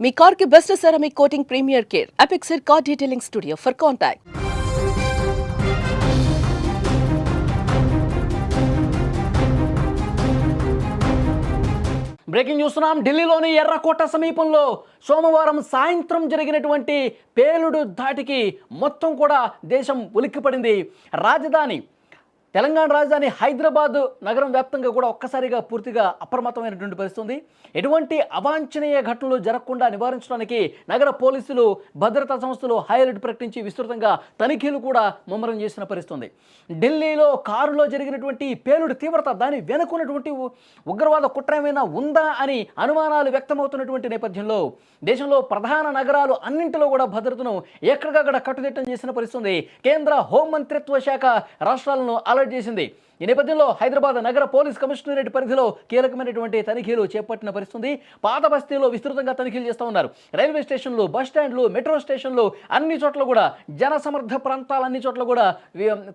మీ కార్కి best ceramic coating premier care. Apexer car detailing studio for contact breaking చూస్తున్నాం ఢిల్లీలోని ఎర్రకోట సమీపంలో సోమవారం సాయంత్రం జరిగినటువంటి పేలుడు ధాటికి మొత్తం కూడా దేశం ఉలిక్కిపడింది. రాజధాని తెలంగాణ రాజధాని హైదరాబాద్ నగరం వ్యాప్తంగా కూడా ఒక్కసారిగా పూర్తిగా అప్రమత్తమైనటువంటి పరిస్థితి ఉంది ఎటువంటి అవాంఛనీయ ఘటనలు జరగకుండా నివారించడానికి నగర పోలీసులు భద్రతా సంస్థలు హై అలర్ట్ ప్రకటించి విస్తృతంగా తనిఖీలు కూడా ముమ్మరం చేసిన పరిస్థితుంది. ఢిల్లీలో కారులో జరిగినటువంటి పేలుడు తీవ్రత దాని వెనుకున్నటువంటి ఉగ్రవాద కుట్ర ఏమైనా ఉందా అని అనుమానాలు వ్యక్తమవుతున్నటువంటి నేపథ్యంలో దేశంలో ప్రధాన నగరాలు అన్నింటిలో కూడా భద్రతను ఎక్కడికక్కడ కట్టుదిట్టం చేసిన పరిస్థితుంది. కేంద్ర హోంమంత్రిత్వ శాఖ రాష్ట్రాలను అలర్ట్ చేసింది ఈ నేపథ్యంలో హైదరాబాద్ నగర పోలీస్ కమిషనరేట్ పరిధిలో కీలకమైనటువంటి తనిఖీలు చేపట్టిన పరిస్థితి పాత బస్తీలో విస్తృతంగా తనిఖీలు చేస్తూ ఉన్నారు. రైల్వే స్టేషన్లు బస్ స్టాండ్లు మెట్రో స్టేషన్లు అన్ని చోట్ల కూడా జనసమర్థ ప్రాంతాలన్ని చోట్ల కూడా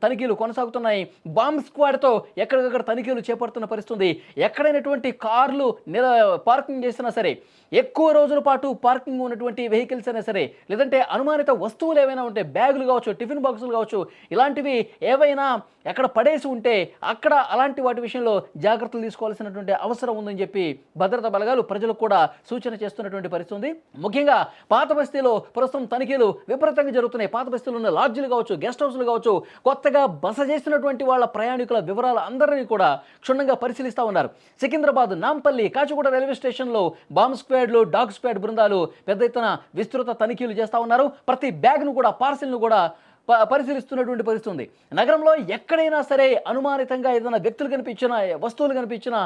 తనిఖీలు కొనసాగుతున్నాయి. బాంబ్ స్క్వాడ్తో ఎక్కడికక్కడ తనిఖీలు చేపడుతున్న పరిస్థితి ఎక్కడైనటువంటి కార్లు నిల పార్కింగ్ చేసినా సరే ఎక్కువ రోజుల పాటు పార్కింగ్ ఉన్నటువంటి వెహికల్స్ అయినా సరే లేదంటే అనుమానిత వస్తువులు ఏవైనా ఉంటే బ్యాగులు కావచ్చు టిఫిన్ బాక్సులు కావచ్చు ఇలాంటివి ఏవైనా ఎక్కడ పడేసి ఉంటే అక్కడ అలాంటి వాటి విషయంలో జాగ్రత్తలు తీసుకోవాల్సినటువంటి అవసరం ఉందని చెప్పి భద్రతా బలగాలు ప్రజలకు కూడా సూచన చేస్తున్నటువంటి పరిస్థితి ఉంది. ముఖ్యంగా పాత బస్తీలో ప్రస్తుతం తనిఖీలు విపరీతంగా జరుగుతున్నాయి. పాత బస్తీలో ఉన్న లాడ్జీలు కావచ్చు గెస్ట్ హౌస్లు కావచ్చు కొత్తగా బస చేసినటువంటి వాళ్ళ ప్రయాణికుల వివరాలు అందరినీ కూడా క్షుణ్ణంగా పరిశీలిస్తూ ఉన్నారు. సికింద్రాబాద్ నాంపల్లి కాచిగూడ రైల్వే స్టేషన్లో బాంబ్ స్క్వాడ్లు డాగ్ స్క్వాడ్ బృందాలు పెద్ద ఎత్తున విస్తృత తనిఖీలు చేస్తూ ఉన్నారు. ప్రతి బ్యాగ్ను కూడా పార్సిల్ను కూడా పరిశీలిస్తున్నటువంటి పరిస్థితి ఉంది. నగరంలో ఎక్కడైనా సరే అనుమానితంగా ఏదైనా వ్యక్తులు కనిపించినా వస్తువులు కనిపించినా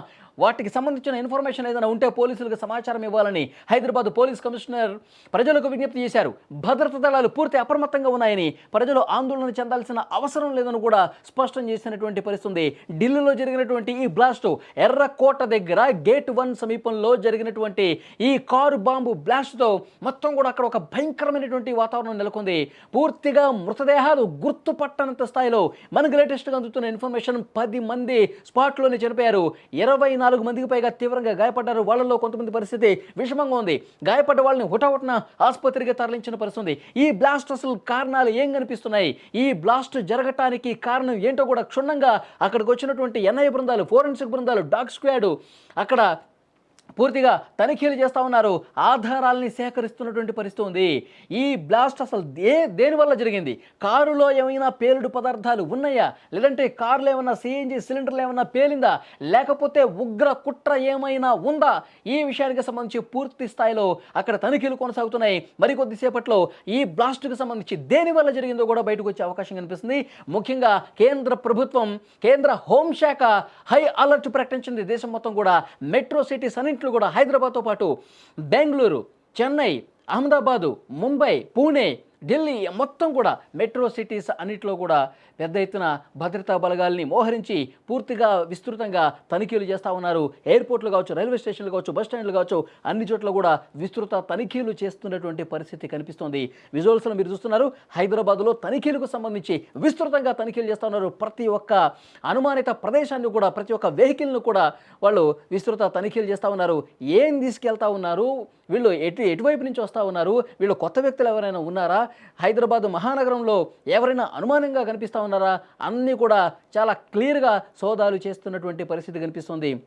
వాటికి సంబంధించిన ఇన్ఫర్మేషన్ ఏదైనా ఉంటే పోలీసులకు సమాచారం ఇవ్వాలని హైదరాబాద్ పోలీస్ కమిషనర్ ప్రజలకు విజ్ఞప్తి చేశారు. భద్రతా దళాలు పూర్తి అప్రమత్తంగా ఉన్నాయని ప్రజలు ఆందోళన చెందాల్సిన అవసరం లేదని కూడా స్పష్టం చేసినటువంటి పరిస్థితి ఉంది. ఢిల్లీలో జరిగినటువంటి ఈ బ్లాస్ట్ ఎర్రకోట దగ్గర గేట్ వన్ సమీపంలో జరిగినటువంటి ఈ కారు బాంబు బ్లాస్ట్తో మొత్తం కూడా అక్కడ ఒక భయంకరమైనటువంటి వాతావరణం నెలకొంది. పూర్తిగా మృత మృతదేహాలు గుర్తుపట్టనంత స్థాయిలో మనకు లేటెస్ట్గా అందుతున్న ఇన్ఫర్మేషన్ పది మంది స్పాట్లోనే చనిపోయారు. ఇరవై నాలుగు మందికి పైగా తీవ్రంగా గాయపడ్డారు. వాళ్ళలో కొంతమంది పరిస్థితి విషమంగా ఉంది. గాయపడ్డ వాళ్ళని హుటాహుటిన ఆసుపత్రికి తరలించిన పరిస్థితి ఉంది. ఈ బ్లాస్ట్ అసలు కారణాలు ఏం కనిపిస్తున్నాయి? ఈ బ్లాస్ట్ జరగటానికి కారణం ఏంటో కూడా క్షుణ్ణంగా అక్కడికి వచ్చినటువంటి ఎన్ఐ బృందాలు ఫోరెన్సిక్ బృందాలు డాగ్ స్క్వాడ్ అక్కడ పూర్తిగా తనిఖీలు చేస్తూ ఉన్నారు. ఆధారాలని సేకరిస్తున్నటువంటి పరిస్థితి ఉంది. ఈ బ్లాస్ట్ అసలు ఏ దేనివల్ల జరిగింది? కారులో ఏమైనా పేలుడు పదార్థాలు ఉన్నాయా? లేదంటే కారులో ఏమైనా సిఎన్జి సిలిండర్లు ఏమైనా పేలిందా? లేకపోతే ఉగ్ర కుట్ర ఏమైనా ఉందా? ఈ విషయానికి సంబంధించి పూర్తి స్థాయిలో అక్కడ తనిఖీలు కొనసాగుతున్నాయి. మరికొద్దిసేపట్లో ఈ బ్లాస్ట్కి సంబంధించి దేని వల్ల జరిగిందో కూడా బయటకు వచ్చే అవకాశం కనిపిస్తుంది. ముఖ్యంగా కేంద్ర ప్రభుత్వం కేంద్ర హోంశాఖ హై అలర్ట్ ప్రకటించింది. దేశం మొత్తం కూడా మెట్రో సిటీస్ అన్నింటిలో కూడా హైదరాబాద్తో పాటు బెంగళూరు చెన్నై అహ్మదాబాదు ముంబై పూణే ఢిల్లీ మొత్తం కూడా మెట్రో సిటీస్ అన్నిటిలో కూడా పెద్ద ఎత్తున భద్రతా బలగాల్ని మోహరించి పూర్తిగా విస్తృతంగా తనిఖీలు చేస్తూ ఉన్నారు. ఎయిర్పోర్ట్లు కావచ్చు రైల్వే స్టేషన్లు కావచ్చు బస్ స్టాండ్లు కావచ్చు అన్ని చోట్ల కూడా విస్తృత తనిఖీలు చేస్తున్నటువంటి పరిస్థితి కనిపిస్తోంది. విజువల్స్లో మీరు చూస్తున్నారు హైదరాబాద్లో తనిఖీలకు సంబంధించి విస్తృతంగా తనిఖీలు చేస్తూ ఉన్నారు. ప్రతి ఒక్క అనుమానిత ప్రదేశాన్ని కూడా ప్రతి ఒక్క వెహికల్ను కూడా వాళ్ళు విస్తృత తనిఖీలు చేస్తూ ఉన్నారు. ఏం తీసుకెళ్తా ఉన్నారు? వీళ్ళు ఎటు ఎటువైపు నుంచి వస్తూ ఉన్నారు? వీళ్ళు కొత్త వ్యక్తులు ఎవరైనా ఉన్నారా? హైదరాబాద్ మహానగరంలో ఎవరైనా అనుమానంగా కనిపిస్తూ ఉన్నారా? అన్నీ కూడా చాలా క్లియర్గా సోదాలు చేస్తున్నటువంటి పరిస్థితి కనిపిస్తుంది.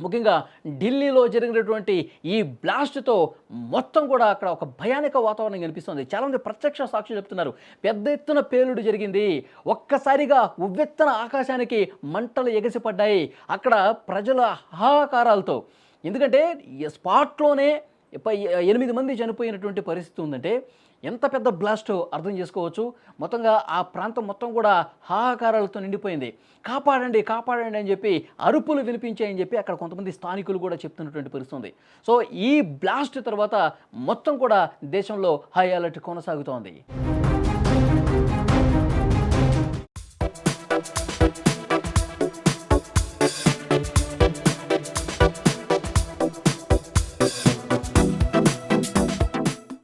ముఖ్యంగా ఢిల్లీలో జరిగినటువంటి ఈ బ్లాస్ట్తో మొత్తం కూడా అక్కడ ఒక భయానక వాతావరణం కనిపిస్తుంది. చాలామంది ప్రత్యక్ష సాక్షులు చెప్తున్నారు. పెద్ద ఎత్తున పేలుడు జరిగింది. ఒక్కసారిగా ఉవ్వెత్తన ఆకాశానికి మంటలు ఎగసిపడ్డాయి. అక్కడ ప్రజల హాహాకారాలతో. ఎందుకంటే ఈ స్పాట్లోనే ఎనిమిది మంది చనిపోయినటువంటి పరిస్థితి ఉందంటే ఎంత పెద్ద బ్లాస్ట్ అర్థం చేసుకోవచ్చు. మొత్తంగా ఆ ప్రాంతం మొత్తం కూడా హాహాకారాలతో నిండిపోయింది. కాపాడండి కాపాడండి అని చెప్పి అరుపులు వినిపించాయని చెప్పి అక్కడ కొంతమంది స్థానికులు కూడా చెప్తున్నటువంటి పరిస్థితి ఉంది. సో ఈ బ్లాస్ట్ తర్వాత మొత్తం కూడా దేశంలో హై అలర్ట్ కొనసాగుతోంది.